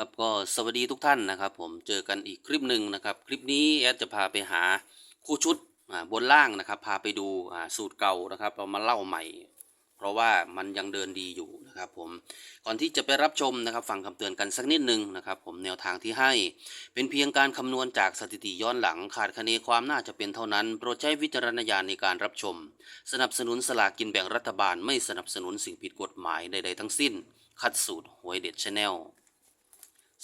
ครับก็สวัสดีทุกท่านนะครับ ผมเจอกันอีกคลิปหนึ่งนะครับ คลิปนี้แอดจะพาไปหาคู่ชุดบนล่างนะครับ พาไปดูสูตรเก่านะครับเรามาเล่าใหม่ เพราะว่ามันยังเดินดีอยู่นะครับ ผมก่อนที่จะไปรับชมนะครับฟังคำเตือนกันสักนิดหนึ่งนะครับ ผมแนวทางที่ให้ เป็นเพียงการคำนวณจากสถิติย้อนหลังขาดคะเนความน่าจะเป็นเท่านั้นโปรดใช้วิจารณญาณในการรับชม สนับสนุนสลากกินแบ่งรัฐบาล ไม่สนับสนุนสิ่งผิดกฎหมายใดๆทั้งสิ้น คัดสูตรหวยเด็ดชาแนล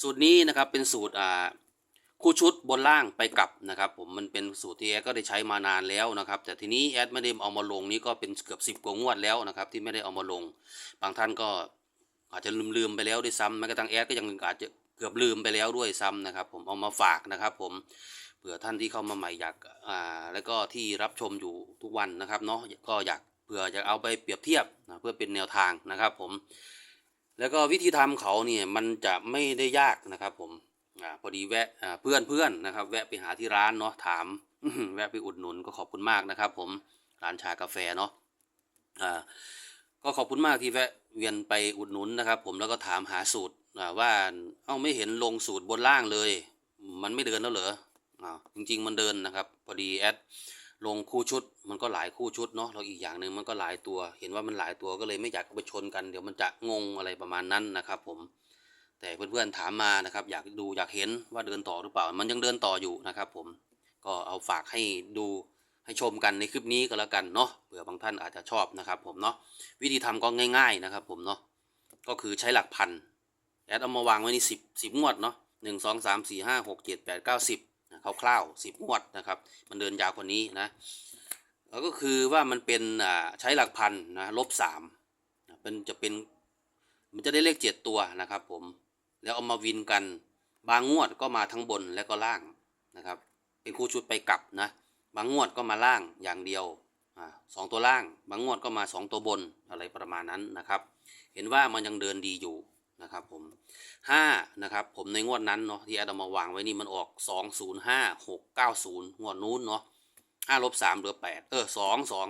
สูตรนี้นะครับเป็นสูตรอ่าคู่ชุดบนล่างไปกลับนะครับผมมันเป็นสูตรที่แอดก็ได้ใช้มานานแล้วนะครับ แต่ทีนี้แอดไม่ได้เอามาลงนี้ก็เป็นเกือบสิบกว่างวดแล้วนะครับที่ไม่ได้เอามาลง บางท่านก็อาจจะลืมๆไปแล้วด้วยซ้ำแม้กระทั่งแอดก็ยังอาจจะเกือบลืมไปแล้วด้วยซ้ำนะครับ ผมเอามาฝากนะครับผมเผื่อท่านที่เข้ามาใหม่อยากอ่าแล้วก็ที่รับชมอยู่ทุกวันนะครับเนาะก็อยากเผื่อจะเอาไปเปรียบเทียบนะเพื่อเป็นแนวทางนะครับ ผม แล้วก็วิธีทำเขาเนี่ยมันจะไม่ได้ยากนะครับผมอ่าพอดีแวะอ่าเพื่อนเพื่อนนะครับ แวะไปหาที่ร้านเนาะถามแวะไปอุดหนุนก็ขอบคุณมากนะครับ ผมร้านชากาแฟเนาะอ่าก็ขอบคุณมากที่แวะเวียนไปอุดหนุนนะครับ ผมแล้วก็ถามหาสูตรว่าเอ้าไม่เห็นลงสูตรบนล่างเลย มันไม่เดินแล้วเหรออ่าจริง ๆ มันเดินนะครับ พอดีแอด ลงคู่ชุด มันก็หลายคู่ชุดเนาะแล้วอีกอย่างหนึ่งมันก็หลายตัว เห็นว่ามันหลายตัวก็เลยไม่อยากไปชนกันเดี๋ยวมันจะงงอะไรประมาณนั้นนะครับ ผม แต่เพื่อนๆถามมานะครับ อยากดูอยากเห็นว่าเดินต่อหรือเปล่า มันยังเดินต่ออยู่นะครับ ผมก็เอาฝากให้ดูให้ชมกันในคลิปนี้ก็แล้วกันเนาะเผื่อบางท่านอาจจะชอบนะครับ ผมเนาะวิธีทำก็ง่าย ๆนะครับ ผมเนาะก็คือใช้หลักพันแอดเอามาวางไว้ในสิบสิบงวดเนาะหนึ่งสองสามสี่ห้าหกเจ็ดแปดเก้าสิบ คร่าวๆสิบงวดนะครับ มันเดินยาวกว่านี้นะแล้วก็คือว่ามันเป็นใช้หลักพันนะลบสามเป็นจะเป็นมันจะได้เลขเจ็ดตัวนะครับผมแล้วเอามาวินกันบางงวดก็มาทั้งบนและก็ล่างนะครับ เป็นคู่ชุดไปกลับนะบางงวดก็มาล่างอย่างเดียวอสองตัวล่าง บางงวดก็มาสองตัวบนอะไรประมาณนั้นนะครับ เห็นว่ามันยังเดินดีอยู่ นะครับผมห้านะครับผมในงวดนั้นเนาะที่อาดามาวางไว้นี่มันออกสองศูนย์ห้าหกเก้าศูนย์งวดนู้นเนาะห้าลบสามเหลือแปดเออสองสอง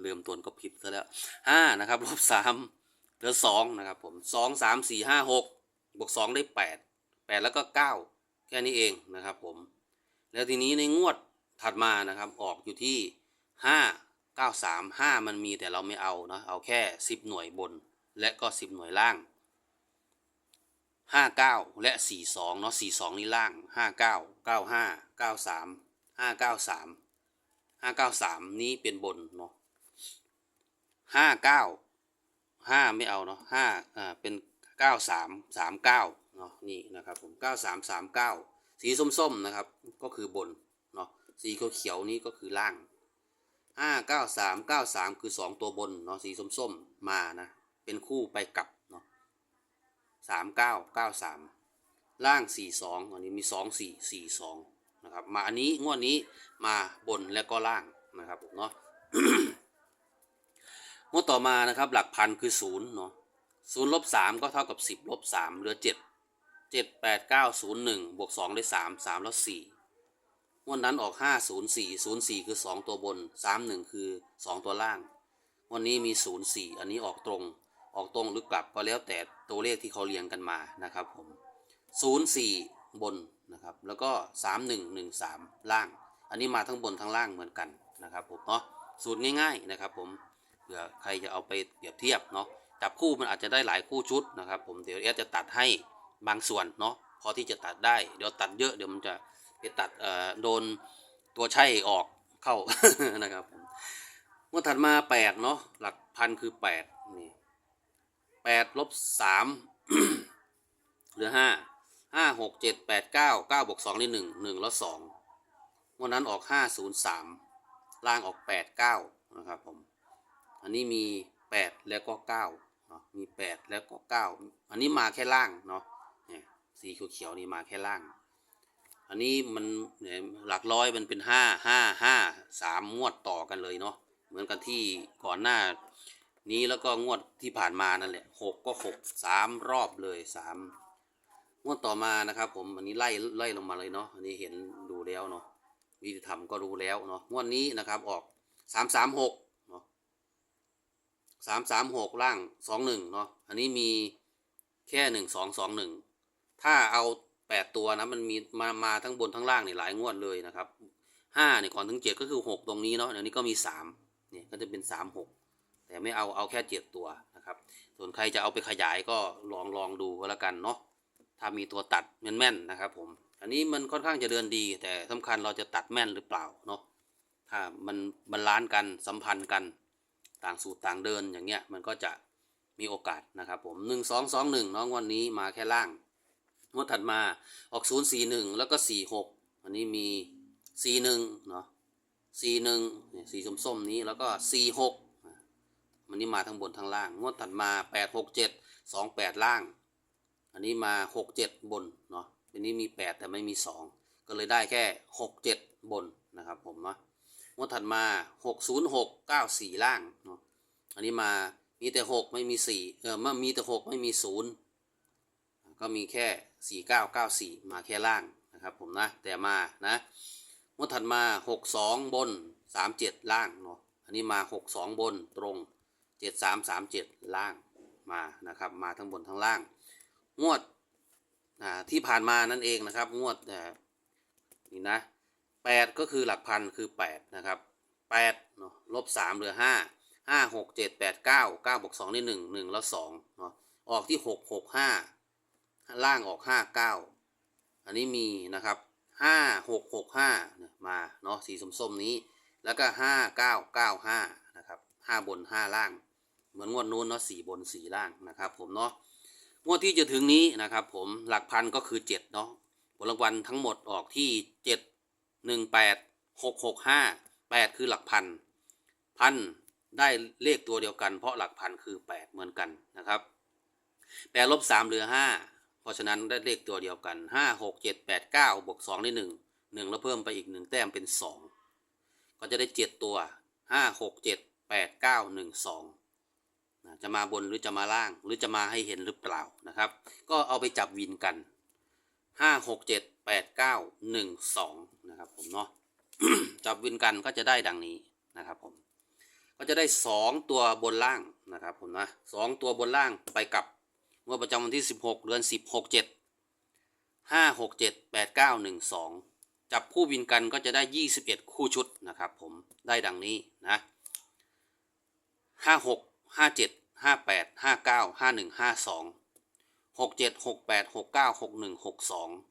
เริ่มต้นก็ผิดซะแล้วห้านะครับลบสามเหลือสองนะครับผมสองสามสี่ห้าหกบวกสองได้แปดแปดแล้วก็เก้าแค่นี้เองนะครับผม แล้วทีนี้ในงวดถัดมานะครับออกอยู่ที่ห้าเก้าสามห้ามันมีแต่เราไม่เอาเนาะเอาแค่สิบหน่วยบน และก็สิบหน่วยล่างห้าเก้าและสี่สองเนาะสี่สองนี่ล่างห้าเก้าเก้าห้าเก้าสามห้าเก้าสามห้าเก้าสามนี้เป็นบนเนาะห้าเก้าห้าไม่เอาเนาะห้าอ่าเป็นเก้าสามสามเก้าเนาะนี่นะครับผมเก้าสามสามเก้าสีส้มๆนะครับ ก็คือบนเนาะ สีเขียวๆนี้ก็คือล่าง ห้าเก้าสามเก้าสามคือสองตัวบนเนาะสีส้มๆมานะ เป็นคู่ไปกลับเนาะสามเก้าเก้าสามล่างสี่สองอันนี้มีสองสี่สี่สองนะครับมาอันนี้งวดนี้มาบนและก็ล่างนะครับผมเนาะงวดต่อมานะครับหลักพันคือศูนย์เนาะศูนย์ลบสามก็เท่ากับสิบลบสามเหลือเจ็ดเจ็ดแปดเก้าศูนย์หนึ่งบวกสองได้สามสามล้วสี่ งวดนั้นออกห้าศูนย์สี่ศูนย์สี่คือสองตัวบนสามหนึ่งคือสองตัวล่างวันนี้มีศูนย์สี่อันนี้ออกตรง ออกตรงหรือกลับก็แล้วแต่ตัวเลขที่เขาเรียงกันมานะครับผมศูนย์สี่บนนะครับแล้วก็สามหนึ่งหนึ่งสามล่าง อันนี้มาทั้งบนทั้งล่างเหมือนกันนะครับผมเนาะสูตรง่ายๆนะครับผมเผื่อใครจะเอาไปเปรียบเทียบเนาะจับคู่มันอาจจะได้หลายคู่ชุดนะครับผมเดี๋ยวเอสจะตัดให้บางส่วนเนาะพอที่จะตัดได้เดี๋ยวตัดเยอะเดี๋ยวมันจะ ไปตัดเอ่อโดนตัวใช่ออกเข้านะครับผมเมื่อถัดมาแปดเนาะหลักพันคือแปดนี่แปดลบสามเหลือห้าห้าหกเจ็ดแปดเก้าเก้าบวกสองได้หนึ่งหนึ่งแล้วสองวันนั้นออกห้าศูนย์สามล่างออกแปดเก้านะครับผมอันนี้มีแปดแล้วก็เก้าเนาะมีแปดแล้วก็เก้าอันนี้มาแค่ล่างเนาะเนี่ยสีเขียวๆนี่มาแค่ล่าง อันนี้มันหลักร้อยมันเป็นห้าห้าห้าสามงวดต่อกันเลยเนาะเหมือนกันที่ก่อนหน้า นี้แล้วก็งวดที่ผ่านมานั่นแหละหกก็หกสามรอบเลยสามงวดต่อมานะครับ ผมอันนี้ไล่ไล่ลงมาเลยเนาะอันนี้เห็นดูแล้วเนาะวิธีทำก็รู้แล้วเนาะงวดนี้นะครับออกสามสามหกเนาะสามสามหกล่างสองหนึ่งเนาะอันนี้มีแค่หนึ่งสองสองหนึ่งถ้าเอา ดตัวนะมันมีมามาทั้งบนทั้งล่างนี่หลายงวดเลยนะครับห้าเนี่ยก่อนถึงเจ็ดก็คือหกตรงนี้เนาะอันนี้ก็มีสามเนี่ยก็จะเป็นสามหกแต่ไม่เอาเอาแค่เจ็ดตัวนะครับ ส่วนใครจะเอาไปขยายก็ลองลองดูก็แล้วกันเนาะถ้ามีตัวตัดแม่นๆนะครับผมอันนี้มันค่อนข้างจะเดินดี แต่สำคัญเราจะตัดแม่นหรือเปล่าเนาะถ้ามันบาลานกันสัมพันธ์กันต่างสูตรต่างเดินอย่างเงี้ยมันก็จะมีโอกาสนะครับผมหนึ่งสองสองหนึ่งน้องวันนี้มาแค่ล่าง งวดถัดมาออกศูนย์สี่หนึ่งแล้วก็สี่หกอันนี้มีสี่หนึ่งเนาะสี่หนึ่งสีส้มนี้แล้วก็สี่หกมันนี้มาทั้งบนทั้งล่าง งวดถัดมาแปดหกเจ็ดสองแปดล่าง อันนี้มาหกเจ็ดบนเนาะอันนี้มีแปดแต่ไม่มีสองก็เลยได้แค่หกเจ็ดบนนะครับผมเนาะงวดถัดมา 606 94 ล่างเนาะ อันนี้มา มีแต่ 6 ไม่มี 4 เออมามีแต่ 6 ไม่มี 0 ก็มีแค่ 4994 มาแค่ล่างนะครับผมนะ แต่มานะงวดถัดมา 62 บน 37 ล่างเนาะอันนี้มา 62 บนตรง 7337 ล่างมานะครับมาทั้งบนทั้งล่าง งวดที่ผ่านมานั่นเองนะครับ งวดนี่นะแปดก็คือหลักพันคือแปดนะครับแปดเนาะลบสามเหลือห้าห้าหกเจ็ดแปดเก้าเก้าบวกสองได้หนึ่งหนึ่งแล้วสองเนาะออกที่หกหกห้า ล่างออกห้าเก้าอันนี้มีนะครับห้าหกหกห้ามาเนาะสีส้มๆนี้ แล้วก็ห้าเก้าเก้าห้านะครับห้าบนห้าล่าง เหมือนงวดนู้นเนาะสี่บนสี่ล่างนะครับผมเนาะ งวดที่จะถึงนี้นะครับผม หลักพันก็คือเจ็ดเนาะ ผลรางวัลทั้งหมดออกที่เจ็ดหนึ่งแปดหกหกห้าแปดคือหลักพัน พันได้เลขตัวเดียวกันเพราะหลักพันคือแปดเหมือนกันนะครับแปดลบสามเหลือห้า เพราะฉะนั้นได้เลขตัวเดียวกันห้าหกเจ็ดแปดเก้าบวกสองได้หนึ่งหนึ่งแล้วเพิ่มไปอีกหนึ่งแต้มเป็นสองก็จะได้เจ็ดตัวห้าหกเจ็ดแปดเก้าหนึ่งสองจะมาบนหรือจะมาล่างหรือจะมาให้เห็นหรือเปล่านะครับ ก็เอาไปจับวินกันห้าหกเจ็ดแปดเก้าหนึ่งสองนะครับผมเนาะจับวินกันก็จะได้ดังนี้นะครับผมก็จะได้สองตัวบนล่างนะครับผมนะสองตัวบนล่างไปกับ งวดประจำวันที่ 16 เดือน 10 67 5 67 89 12 จับคู่วินกันก็จะได้ 21 คู่ชุดนะครับผมได้ดังนี้นะ 56 57 58 59 51 52 67 68 69 61 62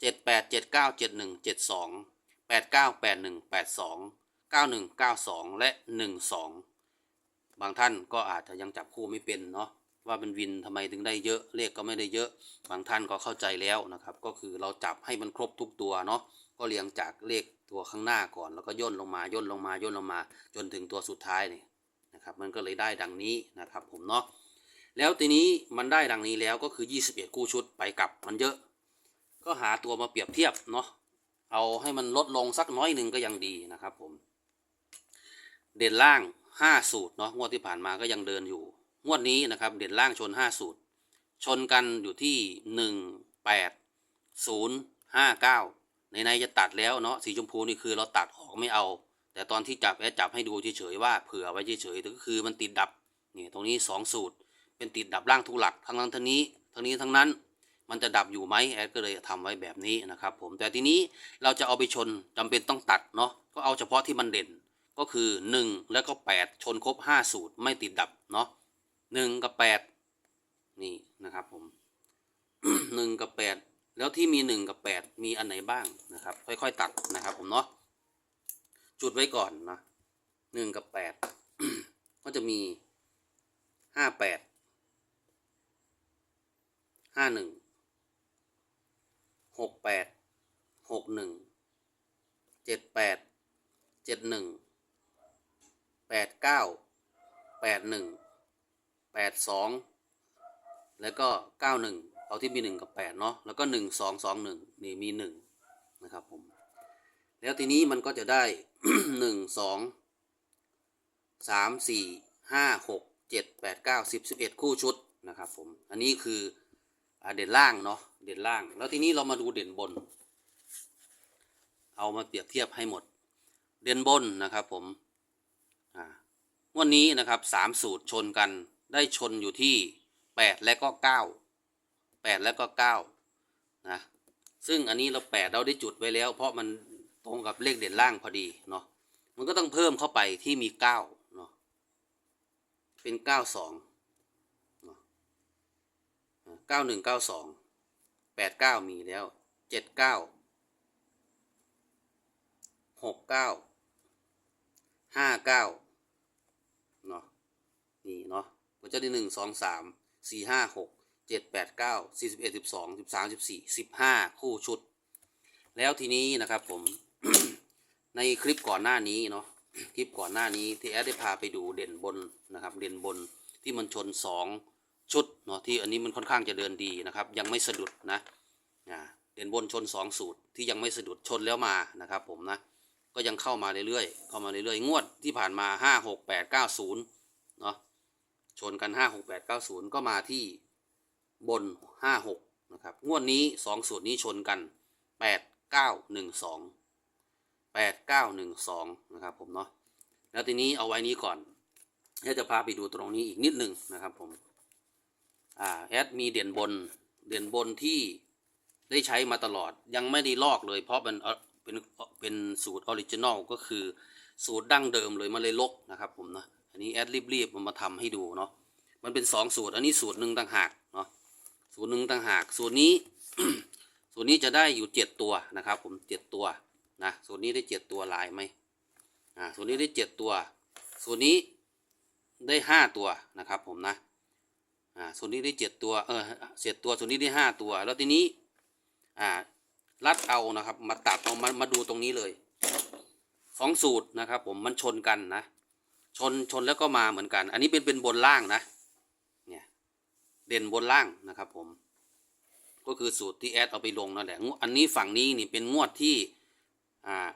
78 79 71 72 89 81 82 91 92 และ 12 บางท่านก็อาจจะยังจับคู่ไม่เป็นเนาะ ว่าเป็นวินทำไมถึงได้เยอะเลขก็ไม่ได้เยอะ บางท่านก็เข้าใจแล้วนะครับ ก็คือเราจับให้มันครบทุกตัวเนาะก็เรียงจากเลขตัวข้างหน้าก่อน แล้วก็ย่นลงมาย่นลงมาย่นลงมา จนถึงตัวสุดท้ายเนี่ยนะครับ มันก็เลยได้ดังนี้นะครับ ผมเนาะแล้วทีนี้มันได้ดังนี้แล้วก็คือ 21 คู่ชุดไปกลับมันเยอะ ก็หาตัวมาเปรียบเทียบเนาะเอาให้มันลดลงสักน้อยหนึ่งก็ยังดีนะครับผม เด่นล่าง 5 สูตรเนาะงวดที่ผ่านมาก็ยังเดินอยู่ งวดนี้นะครับเด่นล่างชน 5 สูตร ชนกันอยู่ที่ 1 8 0 5 9 ในในจะตัดแล้วเนาะสีชมพูนี่คือเราตัดออกไม่เอา แต่ตอนที่จับแอดจับให้ดูเฉยๆว่าเผื่อไว้เฉยๆก็คือมันติดดับนี่ตรงนี้ 2 สูตร เป็นติดดับล่างทุกหลักทั้งนั้นทั้งนี้ทั้งนี้ทั้งนั้นมันจะดับอยู่ไหมแอดก็เลยทำไว้แบบนี้นะครับผมแต่ทีนี้เราจะเอาไปชนจำเป็นต้องตัดเนาะก็เอาเฉพาะที่มันเด่นก็คือ 1 แล้วก็ 8 ชนครบ 5 สูตรไม่ติดดับเนาะ 1กับ8นี่นะครับผม1กับ8แล้วที่มี1กับ8มีอันไหนบ้างนะครับ ค่อยๆตัดนะครับ ผมเนาะจุดไว้ก่อนนะ1กับ8ก็จะมีห้าแปดห้าหนึ่งหกแปดหกหนึ่งเจ็ดแปดเจ็ดหนึ่งแปดเก้าแปดหนึ่ง แปดสองแล้วก็เก้าหนึ่งเอาที่มีหนึ่งกับแปดเนาะแล้วก็หนึ่งสองสองหนึ่งนี่มีหนึ่งนะครับผมแล้วทีนี้มันก็จะได้หนึ่งสองสามสี่ห้าหกเจ็ดแปดเก้าสิบสิบเอ็ดคู่ชุดนะครับผมอันนี้คืออเด่นล่างเนาะเด่นล่าง แล้วทีนี้เรามาดูเด่นบน เอามาเปรียบเทียบให้หมด เด่นบนนะครับผมวดวันนี้นะครับสามสูตรชนกัน ได้ชนอยู่ที่แปดและก็เก้าแปดและก็เก้านะซึ่งอันนี้เราแปดเราได้จุดไว้แล้ว เพราะมันตรงกับเลขเด่นล่างพอดีเนาะมันก็ต้องเพิ่มเข้าไปที่มีเก้าเนาะเป็นเก้าสองเก้าหนึ่งเก้าสองแปดเก้ามีแล้วเจ็ดเก้าหกเก้าห้าเก้าเนาะนี่เนาะ ก็จะได้หนึ่งสองสามสี่ห้าหกเจ็ดแปดเก้าสี่สิบเอ็ดสิบสองสิบสามสิบสี่สิบห้าคู่ชุด แล้วทีนี้นะครับผม ในคลิปก่อนหน้านี้เนาะคลิปก่อนหน้านี้ที่แอดได้พาไปดูเด่นบนนะครับ เด่นบนที่มันชนสองชุดเนาะที่อันนี้มันค่อนข้างจะเดินดีนะครับ ยังไม่สะดุดนะเด่นบนชนสองสูตรที่ยังไม่สะดุดชนแล้วมานะครับผมนะก็ยังเข้ามาเรื่อยๆเข้ามาเรื่อยๆงวดที่ผ่านมาห้าหกแปดเก้าศูนย์เนาะ ชนกันห้าหกแปดเก้าศูนย์ก็มาที่บนห้าหกนะครับ งวดนี้สองสูตรนี้ชนกันแปดเก้าหนึ่งสองแปดเก้าหนึ่งสองนะครับผมเนาะ แล้วทีนี้เอาไว้นี้ก่อนแอดจะพาไปดูตรงนี้อีกนิดหนึ่งนะครับผม อ่าแอดมีเด่นบน เด่นบนที่ได้ใช้มาตลอดยังไม่ได้ลอกเลย เพราะมันเป็นเป็นสูตรออริจินอลก็คือสูตรดั้งเดิมเลยมาเลยลกนะครับผมนะ อันนี้แอดรีบๆมันมาทำให้ดูเนาะมันเป็นสองสูตร อันนี้สูตรหนึ่งต่างหากเนาะสูตรหนึ่งต่างหาก สูตรนี้สูตรนี้จะได้อยู่เจ็ดตัวนะครับ ผมเจ็ดตัวนะสูตรนี้ได้เจ็ดตัวลายไหมอ่าสูตรนี้ได้เจ็ดตัว สูตรนี้ได้ห้าตัวนะครับผมนะอ่าสูตรนี้ได้เจ็ดตัวเออเจ็ดตัวสูตรนี้ได้ห้าตัว แล้วทีนี้อ่ารัดเอานะครับ มาตัดเอามามาดูตรงนี้เลยสองสูตรนะครับ ผมมันชนกันนะ ชนชนแล้วก็มาเหมือนกัน อันนี้เป็นเป็นบนล่างนะ เนี่ย เด่นบนล่างนะครับ ผม ก็คือสูตรที่แอดเอาไปลงนั่นแหละงวดอันนี้ฝั่งนี้นี่เป็นงวดที่ อ่า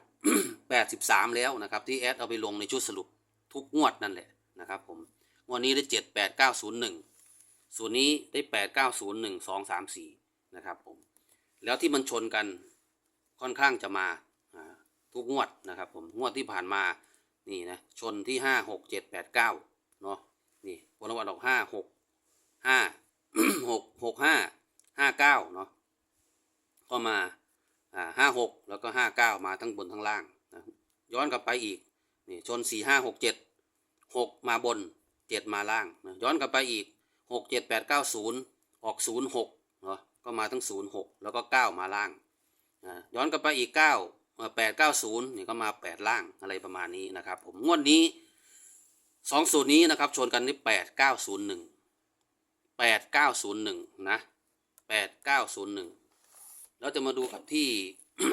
แปดสิบสามแล้วนะครับ ที่แอดเอาไปลงในชุดสรุปทุกงวดนั่นแหละนะครับ ผม งวดนี้ได้เจ็ดแปดเก้าศูนย์หนึ่งส่วนนี้ได้แปดเก้าศูนย์หนึ่งสองสามสี่นะครับผม แล้วที่มันชนกันค่อนข้างจะมาอ่าทุกงวดนะครับ ผม งวดที่ผ่านมา นี่นะชนที่ห้าหกเจ็ดแปดเก้าเนาะนี่ผลรางวัลออกห้าหกห้าหกหกห้าห้าเก้าเนาะก็มาอ่าห้าหกแล้วก็ห้าเก้ามาทั้งบนทั้งล่างนะย้อนกลับไปอีกนี่ชนสี่ห้าหกเจ็ดหกมาบนเจ็ดมาล่างนะย้อนกลับไปอีกหกเจ็ดแปดเก้าศูนย์ออกศูนย์หกเนาะก็มาทั้งศูนย์หกแล้วก็เก้ามาล่างอ่าย้อนกลับไปอีกเก้า แปดเก้าศูนย์นี่ก็มาแปดล่างอะไรประมาณนี้นะครับ ผมงวดนี้สองสูตรนี้นะครับชนกันที่แปดเก้าศูนย์หนึ่งแปดเก้าศูนย์หนึ่งนะแปดเก้าศูนย์หนึ่งแล้วจะมาดูกับที่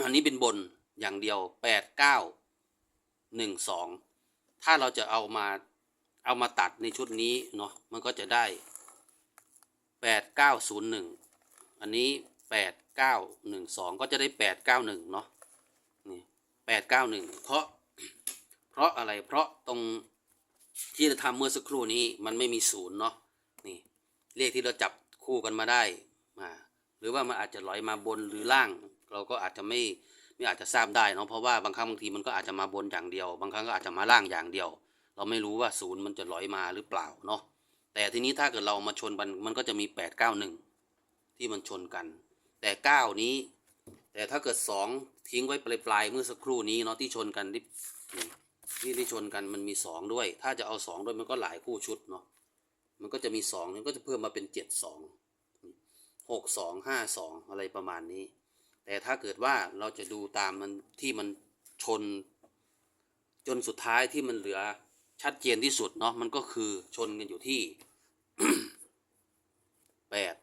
อันนี้เป็นบนอย่างเดียวแปดเก้าหนึ่งสองถ้าเราจะเอามาเอามาตัดในชุดนี้เนาะมันก็จะได้แปดเก้าศูนย์หนึ่งอันนี้แปดเก้าหนึ่งสองก็จะได้แปดเก้าหนึ่งเนาะ แปดเก้าหนึ่งเพราะ เพราะอะไรเพราะตรงที่เราทำเมื่อสักครู่นี้มันไม่มีศูนย์เนาะนี่เลขที่เราจับคู่กันมาได้มาหรือว่ามันอาจจะลอยมาบนหรือล่าง เราก็อาจจะไม่ไม่อาจจะทราบได้เนาะเพราะว่าบางครั้งบางทีมันก็อาจจะมาบนอย่างเดียว บางครั้งก็อาจจะมาล่างอย่างเดียว เราไม่รู้ว่าศูนย์มันจะลอยมาหรือเปล่าเนาะแต่ทีนี้ถ้าเกิดเรามาชนมันมันก็จะมีแปดเก้าหนึ่งที่มันชนกัน แต่เก้านี้ แต่ถ้าเกิดสองทิ้งไว้ปลายปลายๆเมื่อสักครู่นี้เนาะที่ชนกันที่ที่ที่ชนกันมันมีสองด้วย ถ้าจะเอาสองด้วยมันก็หลายคู่ชุดเนาะมันก็จะมีสองมันก็จะเพิ่มมาเป็นเจ็ดสองหกสองห้าสองอะไรประมาณนี้ แต่ถ้าเกิดว่าเราจะดูตามมันที่มันชน จนสุดท้ายที่มันเหลือชัดเจนที่สุดเนาะมันก็คือชนกันอยู่ที่แปด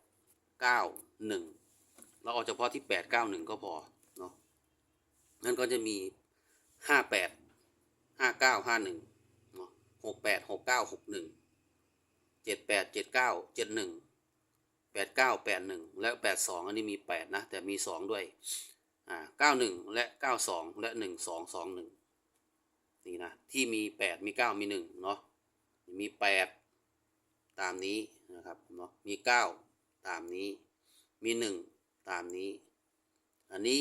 เก้าหนึ่งเราเอาเฉพาะที่แปดเก้าหนึ่งก็พอเนาะนั่นก็จะมีห้าแปดห้าเก้าห้าหนึ่งเนาะหกแปดหกเก้าหกหนึ่งเจ็ดแปดเจ็ดเก้าเจ็ดหนึ่งแปดเก้าแปดหนึ่งและแปดสองอันนี้มีแปดนะ แต่มีสองด้วยอ่าเก้าหนึ่งและเก้าสองและหนึ่งสองสองหนึ่งนี่นะ ที่มีแปดมีเก้ามีหนึ่งเนาะมีแปดตามนี้นะครับเนาะมีเก้าตามนี้มีหนึ่ง ตามนี้ อันนี้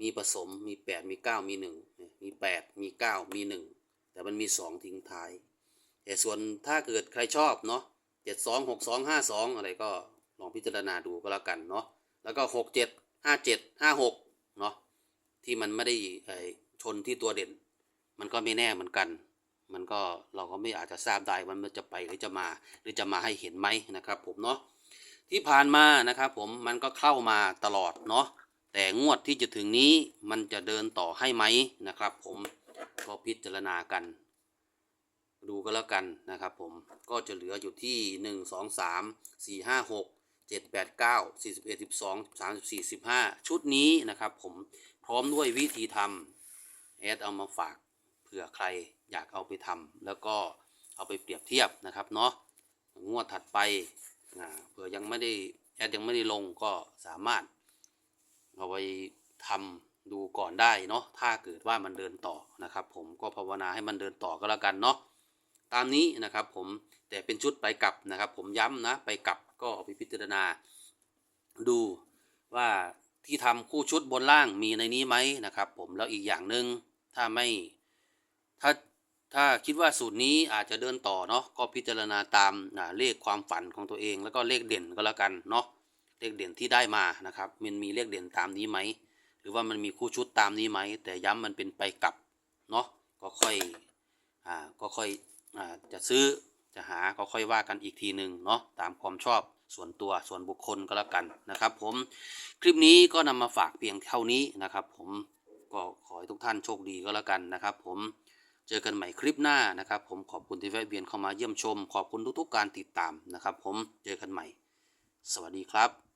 มีผสมมีแปดมีเก้ามีหนึ่งมีแปดมีเก้ามีหนึ่งแต่มันมีสองทิ้งท้าย แต่ส่วนถ้าเกิดใครชอบเนาะเจ็ดสองหกสองห้าสองอะไรก็ลองพิจารณาดูก็แล้วกันเนาะ แล้วก็หกเจ็ดห้าเจ็ดห้าหกเนาะ ที่มันไม่ได้ชนที่ตัวเด่น มันก็ไม่แน่เหมือนกัน มันก็เราก็ไม่อาจจะทราบได้ว่ามันจะไปหรือจะมา หรือจะมาให้เห็นไหมนะครับผมเนาะ ที่ผ่านมานะครับผมมันก็เข้ามาตลอดเนาะแต่งวดที่จะถึงนี้มันจะเดินต่อให้ไหมนะครับ ผมก็พิจารณากัน ดูก็แล้วกันนะครับ ผมก็จะเหลืออยู่ที่หนึ่งสองสามสี่ห้าหกเจ็ดแปดเก้าสี่สิบเอ็ดสิบสองสามสิบสี่สิบห้าชุดนี้นะครับ ผมพร้อมด้วยวิธีทำแอดเอามาฝากเผื่อใครอยากเอาไปทำแล้วก็เอาไปเปรียบเทียบนะครับเนาะงวดถัดไป เผื่อยังไม่ได้แอดยังไม่ได้ลงก็สามารถเอาไปทำดูก่อนได้เนาะถ้าเกิดว่ามันเดินต่อนะครับ ผมก็ภาวนาให้มันเดินต่อก็แล้วกันเนาะตามนี้นะครับผมแต่เป็นชุดไปกลับนะครับ ผมย้ำนะไปกลับก็เอาไปพิจารณา ดูว่าที่ทำคู่ชุดบนล่างมีในนี้ไหมนะครับ ผมแล้วอีกอย่างหนึ่งถ้าไม่ถ้า ถ้าคิดว่าสูตรนี้อาจจะเดินต่อเนาะก็พิจารณาตามเลขความฝันของตัวเอง แล้วก็เลขเด่นก็แล้วกันเนาะเลขเด่นที่ได้มานะครับมันมีเลขเด่นตามนี้ไหมหรือว่ามันมีคู่ชุดตามนี้ไหม แต่ย้ำมันเป็นไปกลับเนาะก็ค่อยอ่าก็ค่อยอ่าจะซื้อจะหาก็ค่อยว่ากันอีกทีหนึ่งเนาะตามความชอบส่วนตัวส่วนบุคคลก็แล้วกันนะครับ ผมคลิปนี้ก็นำมาฝากเพียงเท่านี้นะครับ ผมก็ขอให้ทุกท่านโชคดีก็แล้วกันนะครับ ผม เจอกันใหม่คลิปหน้านะครับ ผมขอบคุณที่แวะเวียนเข้ามาเยี่ยมชม ขอบคุณทุกๆการติดตามนะครับ ผมเจอกันใหม่ สวัสดีครับ